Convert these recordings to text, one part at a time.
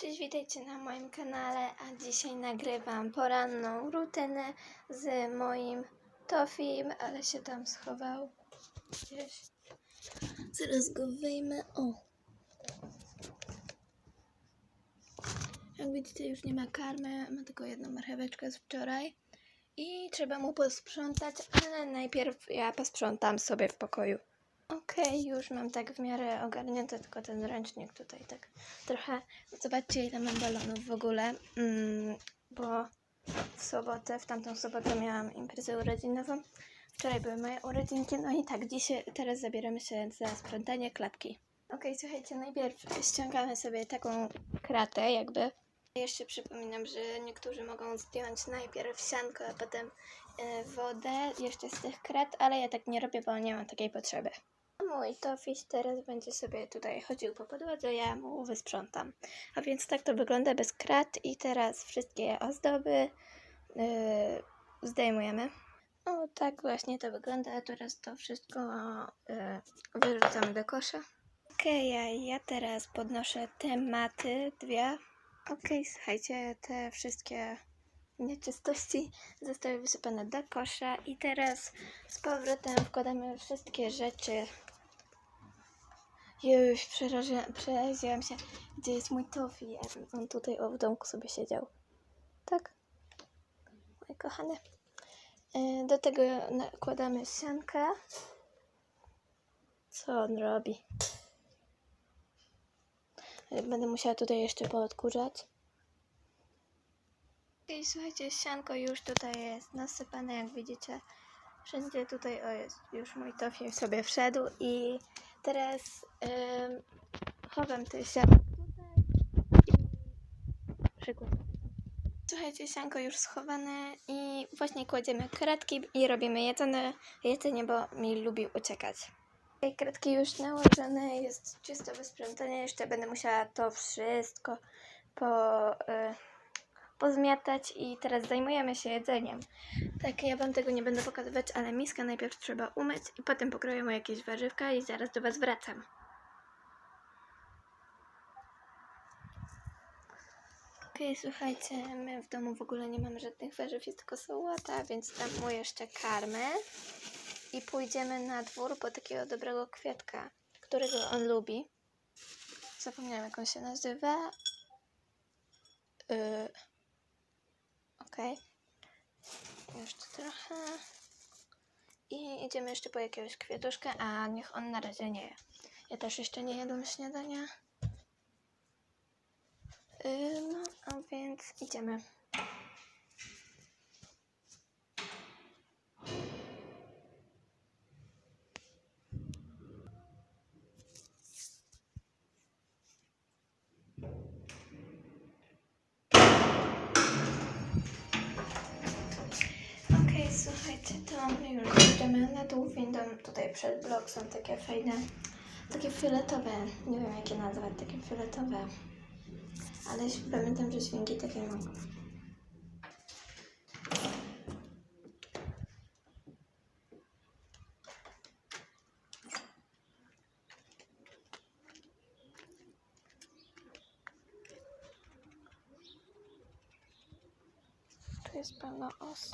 Cześć, witajcie na moim kanale, a dzisiaj nagrywam poranną rutynę z moim Tofim, ale się tam schował gdzieś. Zaraz go wyjmę. O! Jak widzicie, już nie ma karmy, ma tylko jedną marcheweczkę z wczoraj. I trzeba mu posprzątać, ale najpierw ja posprzątam sobie w pokoju. Okej, już mam tak w miarę ogarnięte, tylko ten ręcznik tutaj tak trochę. Zobaczcie, ile mam balonów w ogóle, mm, bo w sobotę, w tamtą sobotę miałam imprezę urodzinową. Wczoraj były moje urodzinki, no i tak, dzisiaj, teraz zabieramy się za sprzątanie klatki. Okej, słuchajcie, najpierw ściągamy sobie taką kratę, jakby. Jeszcze przypominam, że niektórzy mogą zdjąć najpierw sianko, a potem e, wodę jeszcze z tych krat, ale ja tak nie robię, bo nie mam takiej potrzeby. Mój tofiś teraz będzie sobie tutaj chodził po podłodze, ja mu wysprzątam. A więc tak to wygląda bez krat i teraz wszystkie ozdoby yy, zdejmujemy. O, tak właśnie to wygląda. Teraz to wszystko yy, wyrzucamy do kosza. Okej, a ja teraz podnoszę te maty, dwie. Okej, słuchajcie, te wszystkie nieczystości zostały wysypane do kosza i teraz z powrotem wkładamy wszystkie rzeczy już przeraziłam się, gdzie jest mój Tofi. On tutaj o, w domku sobie siedział. Tak? Mój kochany. E, Do tego nakładamy siankę. Co on robi? E, Będę musiała tutaj jeszcze poodkurzać. I słuchajcie, sianko już tutaj jest nasypane, jak widzicie. Wszędzie tutaj, o jest, już mój Tofi sobie wszedł i teraz ym, chowam te sianko tutaj i przykładam. Słuchajcie, sianko już schowane i właśnie kładziemy kratki i robimy jedzenie, jedzenie bo mi lubi uciekać. Tej kratki już nałożone, jest czysto wysprzątane, jeszcze będę musiała to wszystko po... Y, pozmiatać i teraz zajmujemy się jedzeniem. Tak, ja Wam tego nie będę pokazywać, ale miskę najpierw trzeba umyć i potem pokroję mu jakieś warzywka i zaraz do Was wracam. Okej, słuchajcie, my w domu w ogóle nie mamy żadnych warzyw, jest tylko sałata, więc dam mu jeszcze karmę i pójdziemy na dwór po takiego dobrego kwiatka, którego on lubi. Zapomniałam, jak on się nazywa. Yy... Okej. Jeszcze trochę. I idziemy jeszcze po jakiegoś kwiatuszka, a niech on na razie nie je. Ja też jeszcze nie jadłam śniadania. Yy, no, a więc idziemy. My już na dół windą. Tutaj przed blok są takie fajne, takie fioletowe, nie wiem jakie nazwać, takie fioletowe. Ale pamiętam, że świnki takie mogą. Tu jest pełno os.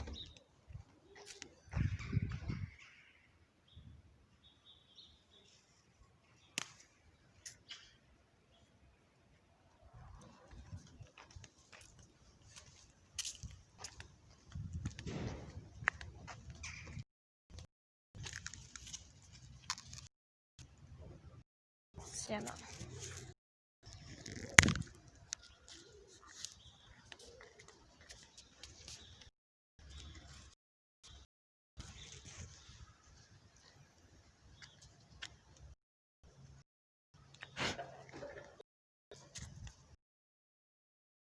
天呐